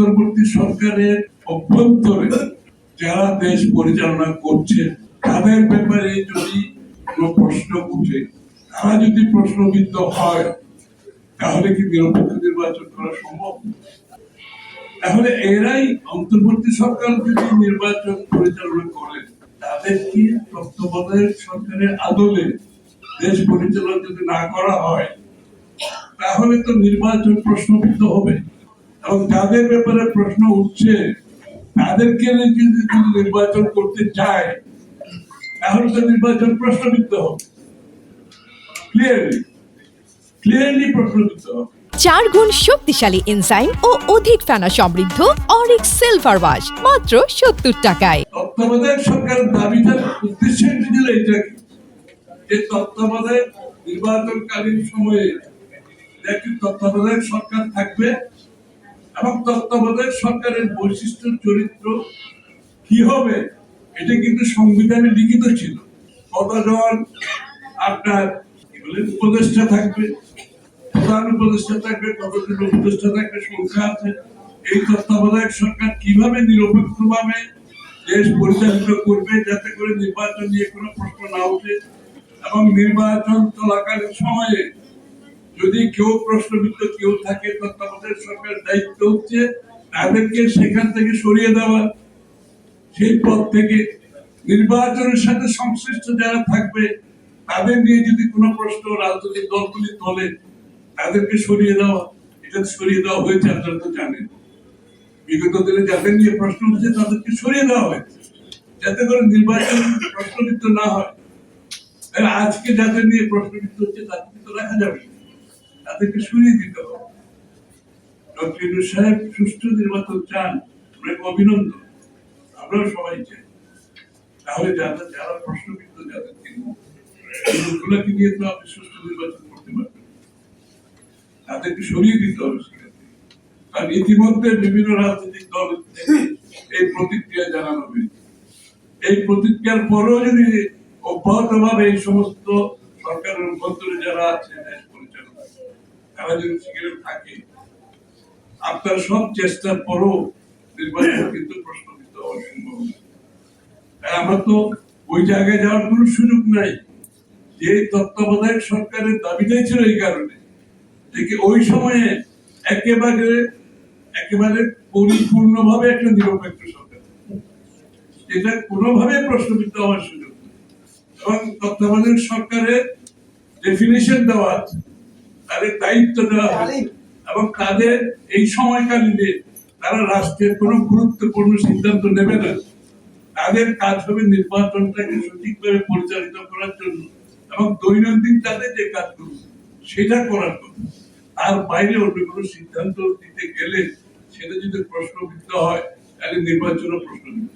অন্তর্বর্তী সরকারের অভ্যন্তরে যারা দেশ পরিচালনা করছে, তাদের ব্যাপারে যদি কোনো প্রশ্ন উঠে, তারা যদি প্রশ্নবিদ্ধ হয়, তাহলে কি নিরপেক্ষ নির্বাচন করা সম্ভব? তাহলে এরাই অন্তর্বর্তী সরকার যদি নির্বাচন পরিচালনা করে, তাদের কি তত্ত্বাবধায়ক সরকারের আদলে দেশ পরিচালনা যদি না করা হয়, তাহলে তো নির্বাচন প্রশ্নবিদ্ধ হবে। এবং যাদের ব্যাপারে প্রশ্ন উঠছে তাদেরকে যদি নির্বাচন করতে চায় তাহলে তো নির্বাচন প্রশ্নবিদ্ধ হবে। ক্লিয়ারলি ক্লিয়ারলি প্রশ্নবিদ্ধ হবে। চার গুণ শক্তিশালী এনজাইম ও অধিক ফেনা সমৃদ্ধ অরিক সিলভার ওয়াশ মাত্র সত্তর টাকায়। তত্ত্বাবধায়ক সরকারের দাবিটার উদ্দেশ্য ছিল এইটা কি? যে তত্ত্বাবধায়ক নির্বাচনকালীন সময়ে একটি তত্ত্বাবধায়ক সরকার থাকবে এবং তত্ত্বাবধায়ক সরকারের বৈশিষ্ট্য চরিত্র কি হবে, এটা কিন্তু সংবিধানে লিখিত ছিল। কতজন আপনার উপদেষ্টা থাকবে, প্রধান উপদেষ্টা থাকবে কতজন উপদেষ্টা থাকবে, সংখ্যা আছে। এই তত্ত্বাবধায়ক সরকার কীভাবে নিরপেক্ষভাবে দেশ পরিচালিত করবে, যাতে করে নির্বাচন নিয়ে কোনো প্রশ্ন না ওঠে এবং নির্বাচন চলাকালীন সময়ে যদি কেউ প্রশ্নবিদ্ধ কেউ থাকে তত্ত্বাবধায়ক সরকারের দায়িত্ব হচ্ছে তাদেরকে সেখান থেকে সরিয়ে দেওয়া। সেই পদ থেকে নির্বাচনের সাথে সংশ্লিষ্ট যারা থাকবে, তাদের নিয়ে যদি কোনো প্রশ্ন রাজনৈতিক দলগুলি তোলে, তাদেরকে সরিয়ে দেওয়া। এটা সরিয়ে দেওয়া হয়েছে, আপনারা তো জানেন। বিগত দিনে যাদের নিয়ে প্রশ্ন উঠছে, তাদেরকে সরিয়ে দেওয়া হয়েছে। যাতে করে নির্বাচন প্রশ্নবিদ্ধ না হয়। আজকে যাদের নিয়ে প্রশ্নবিদ্ধ হচ্ছে, তাদেরকে তো রাখা যাবে না। তাদেরকে সরিয়ে দিতে হবে। ডক্টর সাহেব সুষ্ঠু নির্বাচন চান। ওনাকে অভিনন্দন। আমরাও সবাই চাই। তাহলে যারা যারা প্রশ্নবিদ্ধ এই লোকগুলোকে নিয়ে তো আপনি সুষ্ঠু নির্বাচন করতে পারবেন। তাদেরকে সরিয়ে দিতে হবে সেখান। কারণ ইতিমধ্যে বিভিন্ন রাজনৈতিক দল এই প্রতিক্রিয়া জানানো হয়েছে। এই প্রতিক্রিয়ার পরেও যদি অব্যাহত ভাবে এই সমস্ত সরকারের অভ্যন্তরে যারা আছে দেশ পরিচালনা তারা যদি সেখানে থাকে, আপনার সব চেষ্টার পরও নির্বাচন কিন্তু প্রশ্নবিদ্ধ হওয়া সম্ভব না। তাই আমার তো ওই জায়গায় যাওয়ার কোনো সুযোগ নাই। যে তত্ত্বাবধায়ক সরকারের এই কারণে। ওই সময়ে একেবারে একেবারে পরিপূর্ণভাবে একটা নিরপেক্ষ সরকার। এটা কোনোভাবে প্রশ্নবিদ্ধ হওয়ার সুযোগ এবং তত্ত্বাবধায়ক সরকারের ডেফিনেশন দেওয়া আছে। তাদের দায়িত্ব আছে এবং তাদের এই সময়কালীনে তারা রাষ্ট্রের কোনো গুরুত্বপূর্ণ সিদ্ধান্ত নেবে না। তাদের কাজ হবে নির্বাচনটাকে সঠিকভাবে পরিচালিত করার জন্য এবং দৈনন্দিন তাদের যে কাজগুলো সেটা করার কথা তার বাইরে অন্য কোনো সিদ্ধান্ত দিতে গেলে সেটা যদি প্রশ্নবিদ্ধ হয় তাহলে নির্বাচনও প্রশ্নবিদ্ধ।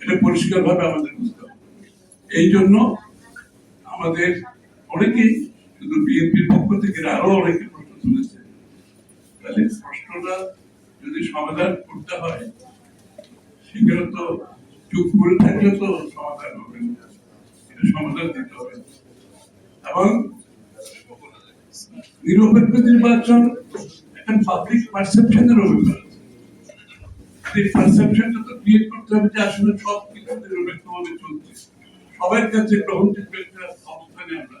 এটা পরিষ্কার ভাবে আমাদের বুঝতে হবে। এই জন্য আমাদের অনেকেই শুধু বিএনপির পক্ষ থেকে আরও অনেকে প্রশ্ন তুলেছে। তাহলে প্রশ্নটা যদি সমাধান করতে হয় সেখানে তো চুপ করে থাকলে তো সমাধান হবে এটা সমাধান দিতে হবে। এবং নিরপেক্ষ নির্বাচন একটা পাবলিক পারসেপশনের পারসেপশনটা তো ক্রিয়েট করতে হবে যে আসলে সব কিছু নিরপেক্ষভাবে চলছে। সবার কাছে গ্রহণযোগ্য একটা অবস্থানে আমরা